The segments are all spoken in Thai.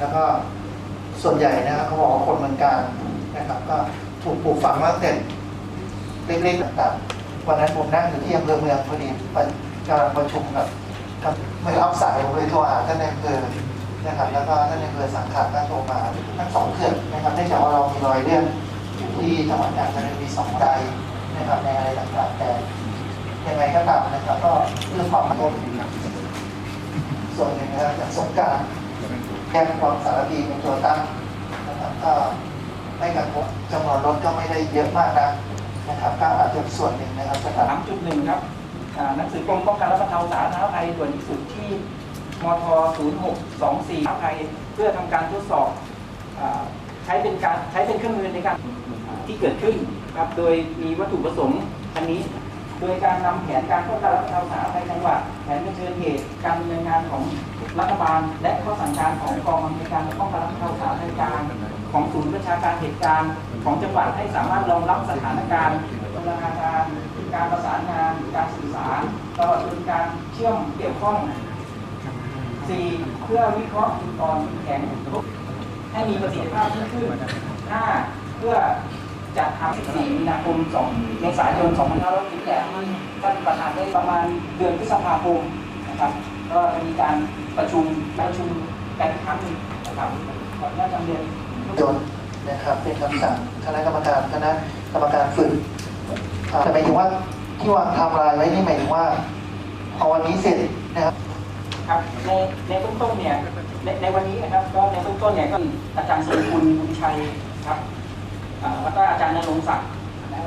แล้วก็ส่วนใหญ่นะครับเขาบอกว่าคนเมืองการนะครับ ก็ถูกปลูกฝังมาตั้งแต่เล็กๆต่างๆวันนั้นผมนั่งอยู่ที่อำเภอเมืองพอดีไปกำลังประชุมกับบไม่รับสายผมเลยโทรหาท่านในอำเภอนะครับแล้วก็ท่านในอำเภอสังขารก็โทรมาทั้งสองเขื่อนนะครับเนื่องจากว่าเรามีรอยเลื่อนอยู่ที่จังหวัดกาญจนบุรีสองรายนะครับในอะไรต่างๆแต่ยังไงก็ตามนะครับก็เรื่องความมั่นคงส่วนหนึ่งนะครับจากสงกราร แค่ความสารพีเป็นตัวตั้งนะครับก็ไม่กระทบจำนวนรถก็ไม่ได้เยอะมากนะนะครับก็อาจจะส่วนหนึ่งนะครับสถานสามจุดหนึ่งครับอ่าหนังสือกรมป้องกันและบรรเทาสาธารณภัยด่วนที่สุดที่มท0624ภัยเพื่อทำการทดสอบอ่าใช้เป็นการใช้เป็นเครื่องมือในการอ่าที่เกิดขึ้นครับโดยมีวัตถุประสงค์อันนี้ โดยการนำแผนการป้องกันและบรรเทาสาธารณภัยจังหวัดแผนเชิญเหตุการดำเนินงานของรัฐบาล และข้อสั่งการของกองอำนวยการป้องกันและบรรเทาสาธารณภัยกลางของศูนย์ประชาการเหตุการณ์ของจังหวัดให้สามารถรองรับสถานการณ์บูรณาการการประสานงานการสื่อสารตลอดจนการเชื่อมเกี่ยวข้อง 4. เพื่อวิเคราะห์จุดอ่อนจุดแข็งให้มีประสิทธิภาพที่ขึ้น 5. เพื่อ จัดทำ14มีนาคม2เมษายน2568ที่ท่านประธานได้ประมาณเดือนพฤษภาคมนะครับ ก็จะมีการประชุมประชุมกันอีกครั้งหนึ่งนะครับขออนุญาตนำเรียนจนนะครับเป็นคำสั่งคณะกรรมการคณะกรรมการฝึกอ่าแต่หมายถึงว่าที่วางไทม์ไลน์ไว้นี่หมายถึงว่าพอวันนี้เสร็จนะครับครับในในเบื้องต้นเนี่ยในในวันนี้นะครับก็ในเบื้องต้นเนี่ยก็อาจารย์สุรคุณบุญชัยครับอ่า แล้วก็อาจารย์นรงศักดิ์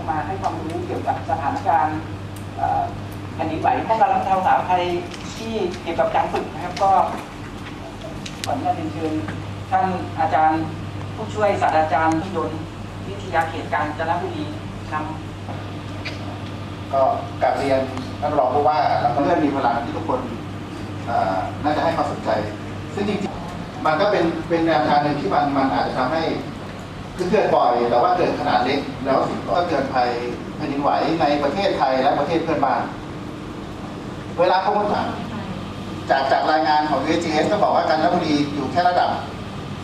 มาให้ความรู้เกี่ยวกับสถานการณ์แผ่นดินไหวป้องกันและบรรเทาสาธารณภัยที่เกี่ยวกับการฝึกนะครับก็ขออนุญาตเรียนเชิญท่านอาจารย์ผู้ช่วยศาสตราจารย์พิยนวิทยาเขตการจนบุรีนำก็กาบเรียนท่านรองผู้ว่าแล้วก็เรื่องมีพลังที่ทุกคนน่าจะให้ความสนใจ ซึ่งจริงๆมันก็เป็นเป็นแนวทางหนึ่งที่มันมันอาจจะทำให้ คือเกิดบ่อยแต่ว่าเกิดขนาดเล็ก แล้วสิ่งก็เกิดภัยแผ่นดินไหวในประเทศไทยและประเทศเพื่อนบ้าน เวลาข้อมูลจากจากรายงานของ USGS ก็บอกว่าการจนบุรีอยู่แค่ระดับ